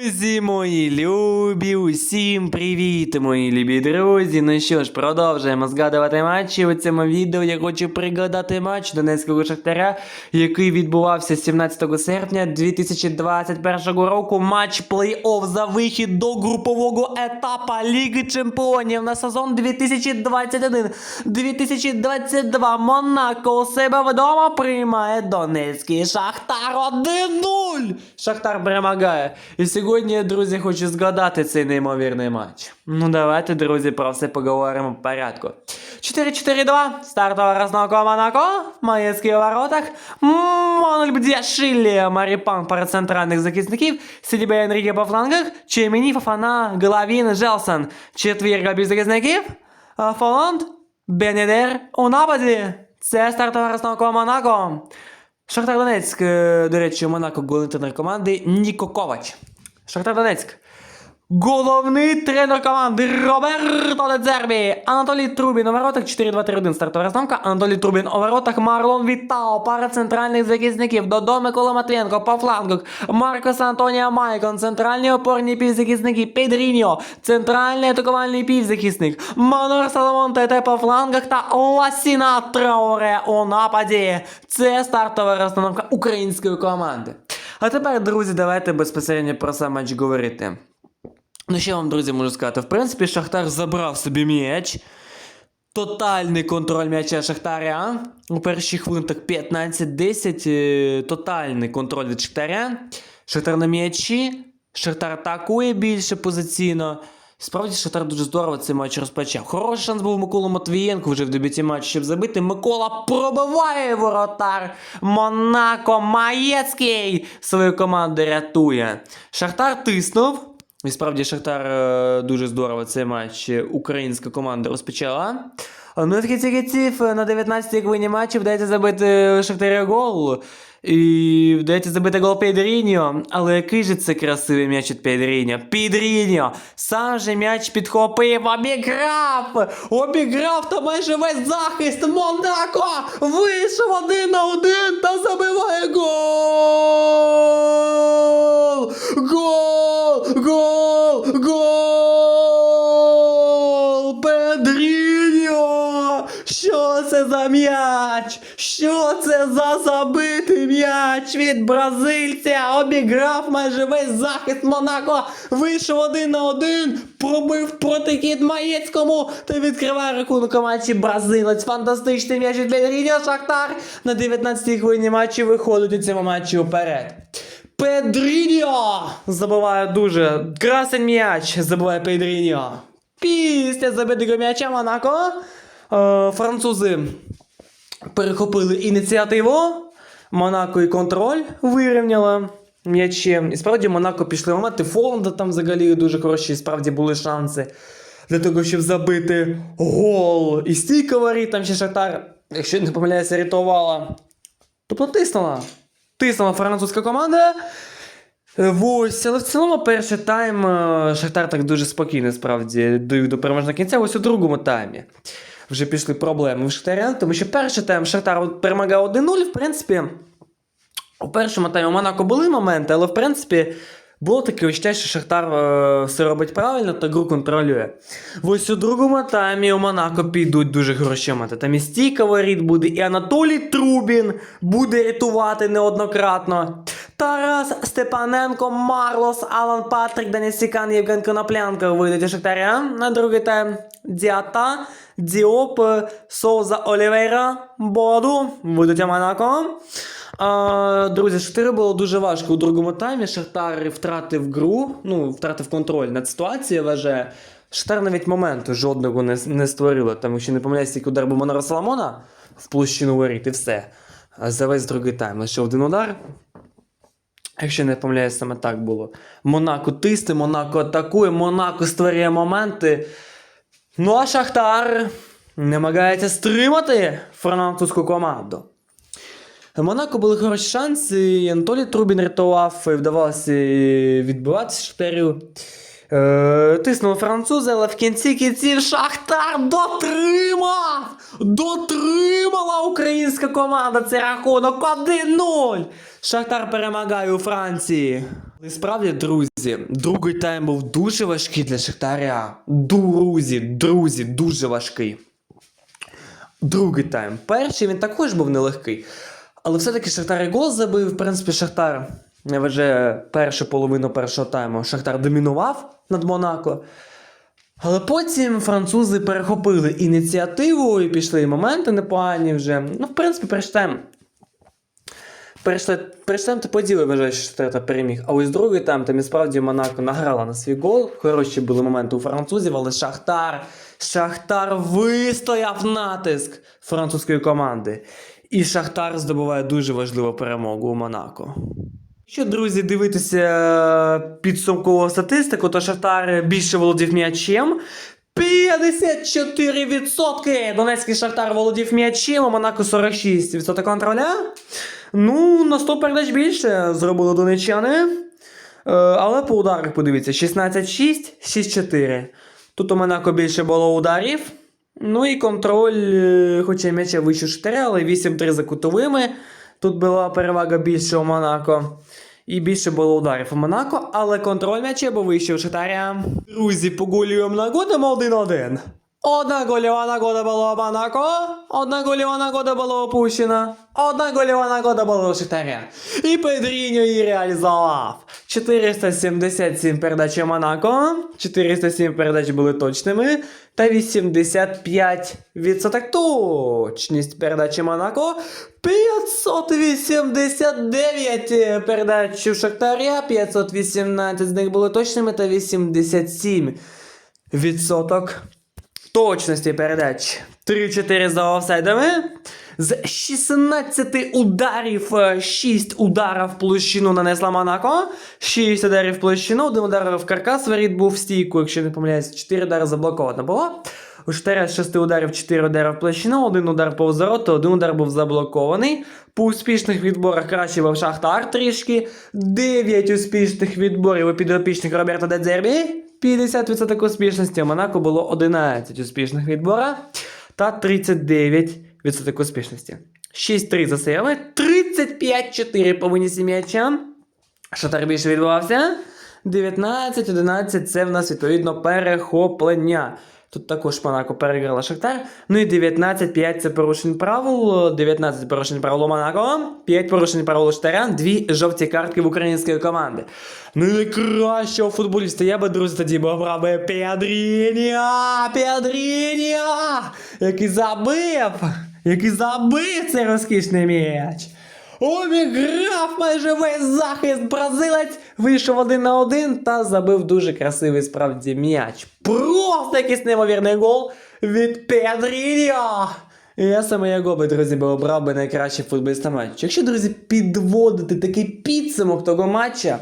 Друзі мої любі, усім привіт, мої любі друзі. Ну що ж, продовжуємо згадувати матчі. У цьому відео я хочу пригадати матч Донецького Шахтаря, який відбувався 17 серпня 2021 року. Матч плей-офф за вихід до групового етапа Ліги Чемпіонів на сезон 2021-2022. Монако у себе вдома приймає Донецький Шахтар 1-0. Шахтар перемагає. І сьогодні, друзі, хочу згадати цей неймовірний матч. Ну, давайте, друзі, про все поговоримо в порядку. 4-4-2. Стартова розновка Монако. Маєцький у воротах. Моноль Бдяшилі. Маріпан перед центральних захисників. Сідібе Енріке по флангах. Чеміні, Фафана, Головін, Желсон. Четвірка захисників. Фоланд. Бенедер у нападі. Це стартова розновка Монако. Шахтар Донецьк, е, до речі, Монако головний тренер команди Ніко Ковач. Шахтар Донецьк. Головний тренер команди Роберто Дедзербі. Анатолій Трубін у воротах 4-2-3-1 стартова розновка. Анатолій Трубін у воротах. Марлон Вітао. Пара центральних захисників. Додо Микола Матвієнко по флангах. Маркос Антонія Майкон. Центральні опорні півзахисники. Педріньо. Центральний атакувальний півзахисник. Манор Соломон Тете по флангах та Ласіна Трауре у нападі. Це стартова розстановка української команди. А тепер, друзі, давайте безпосередньо про сам матч говорити. Ну, що я вам, друзі, можу сказати? В принципі, Шахтар забрав собі м'яч. Тотальний контроль м'яча Шахтаря. У перших хвилинах 15-10. е, Тотальний контроль від Шахтаря. Шахтар на м'ячі. Шахтар атакує більше позиційно. Справді Шахтар дуже здорово цей матч розпочав. Хороший шанс був у Миколи Матвієнко вже в дебюті матчу, щоб забити. Микола пробиває воротар. Монако Маєцький свою команду рятує. Шахтар тиснув. І справді Шахтар е, дуже здорово цей матч українська команда розпочала. Ну, і в кінці кінців на 19-й хвилині матчу вдається забити Шахтаря гол. І вдається забити гол Педріньо. Але який же це красивий м'яч від Педріньо. Педріньо! Сам же м'яч підхопив, обіграв! Обіграв та майже весь захист Монако! Вийшов один на один та забиває гол! Гол! Гол! Гол! Педріньо! Що це за м'яч? Що це за забитий м'яч від бразильця? Обіграв майже весь захист Монако. Вийшов один на один, пробив протикід Маєцькому та відкриває рахунок у матчі бразилець. Фантастичний м'яч від Педріньо. Шахтар на 19-й хвилині матчу виходить у цьому матчі вперед. Педріньо забиває дуже красень м'яч, забиває Педріньо. Після забитого м'яча Монако е, французи перехопили ініціативу. Монако і контроль вирівняла м'ячем. І справді Монако пішли моменти. Фонда там взагалі дуже хороші, і справді були шанси для того, щоб забити гол. І стійка воріт, там ще Шахтар, якщо не помиляюся, рятувала. Тобто тиснула. Тиснула французька команда. Ось, але в цілому перший тайм е, Шахтар так дуже спокійно справді довів до переможного кінця. Ось у другому таймі вже пішли проблеми в Шахтаря, тому що перший тайм Шахтар перемагав 1-0, в принципі. У першому таймі у Монако були моменти, але в принципі було таке відчуття, що Шахтар е, все робить правильно та гру контролює. Ось у другому таймі у Монако підуть дуже моменти. Там і стійка воріт буде, і Анатолій Трубін буде рятувати неоднократно. Тарас Степаненко, Марлос, Алан Патрик, Денис Сікан, Євген Коноплянка вийдуть у Шахтаря на другий тайм. Діата, Діоп, Соуза Олівейра, Боду вийдуть Монако. Друзі, Шахтарю було дуже важко у другому таймі. Шахтар втратив гру, ну, втратив контроль над ситуацією, вважає. Шахтар навіть моменту жодного не, не створило, тому що не помиляюся, тільки удар був Монора Соломона в площину воріт і все. За весь другий тайм лише один удар. Якщо не помиляюсь, саме так було. Монако тисне, Монако атакує, Монако створює моменти. Ну а Шахтар намагається стримати французьку команду. В Монако були хороші шанси, і Анатолій Трубін рятував, і вдавалося відбиватися Шахтарю. Е, тиснули французи, але в кінці кінців Шахтар дотримав! Дотримала українська команда цей рахунок 1-0. Шахтар перемагає у Франції. Справді, друзі, другий тайм був дуже важкий для Шахтаря. Друзі, друзі, дуже важкий. Другий тайм. Перший він також був нелегкий. Але все-таки Шахтар і гол забив. В принципі, Шахтар вважаю, першу половину першого тайму Шахтар домінував над Монако. Але потім французи перехопили ініціативу і пішли моменти непогані вже. Ну, в принципі, перший тайм. Перший перший ти поділи, вважаєш, що Штета переміг. А ось другий тайм там і справді Монако награла на свій гол. Хороші були моменти у французів, але Шахтар. Шахтар вистояв натиск французької команди. І Шахтар здобуває дуже важливу перемогу у Монако. Якщо, друзі, дивитися підсумкову статистику, то Шахтар більше володів м'ячем. 54%! Донецький Шахтар володів м'ячем, а Монако 46% контроля. Ну, на 100 передач більше зробили донечани. Е, але по ударах подивіться: 16-6, 6-4. Тут у Монако більше було ударів. Ну і контроль, е, хоча м'яча вище 4, але 8-3 за кутовими. Тут була перевага більше у Монако. І більше було ударів у Монако, але контроль м'яча був вище у Шахтаря. Друзі, погулюємо нагодимо 1-1. Одна гольова нагода була у одна гольова нагода була опущена, одна гольова нагода була у Шахтаря. Педріньо її реалізував. 477 передач у Монако, 407 передач були точними, та 85% точність передачі Монако, 589 передач у Шахтаря, 518 з них були точними, та 87% точності передач. 3-4 за офсайдами. З 16 ударів 6 ударів в площину нанесла Монако. 6 ударів площину, 1 удар в каркас, воріт був в стійку, якщо не помиляюсь, 4 удари заблоковано було. У 4 з 6 ударів 4 удари в площину, 1 удар повз ворота, 1 удар був заблокований. По успішних відборах краще був Шахтар трішки. 9 успішних відборів у підопічних Роберта Дедзербі. 50% успішності. У Монако було 11 успішних відбора та 39% успішності. 6-3 за сейви, 35-4 по винісі м'яча. Шатар більше відбувався. 19-11 це в нас відповідно перехоплення. Тут також Монако переграла Шахтар. Ну і 19-5 це порушень правил. 19 порушень правил Монако, 5 порушень правил у Шахтаря, 2 жовті картки в української команди. Ну і найкращого футболіста я би, друзі, тоді б обрав би Педріньо! Педріньо! Який забив! Який забив цей розкішний м'яч! Обіграв майже весь захист бразилець, вийшов один на один та забив дуже красивий справді м'яч. Просто якийсь неймовірний гол від Педріньо. Я саме його би, друзі, би обрав би найкращий футболіста матчу. Якщо, друзі, підводити такий підсумок того матча,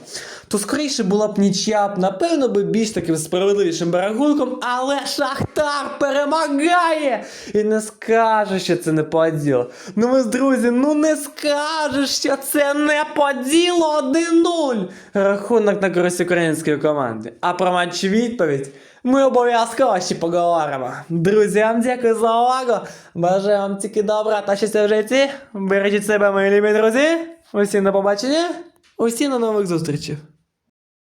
то скоріше була б нічия, б, напевно, би більш таким справедливішим рахунком, але Шахтар перемагає! І не скаже, що це не по ділу. Ну ви, друзі, ну не скажеш, що це не по ділу 1-0. Рахунок на користь української команди. А про матч відповідь ми обов'язково ще поговоримо. Друзі, вам дякую за увагу. Бажаю вам тільки добра та щастя в житті. Бережіть себе, мої любі друзі. Усі на побачення. Усі на нових зустрічей.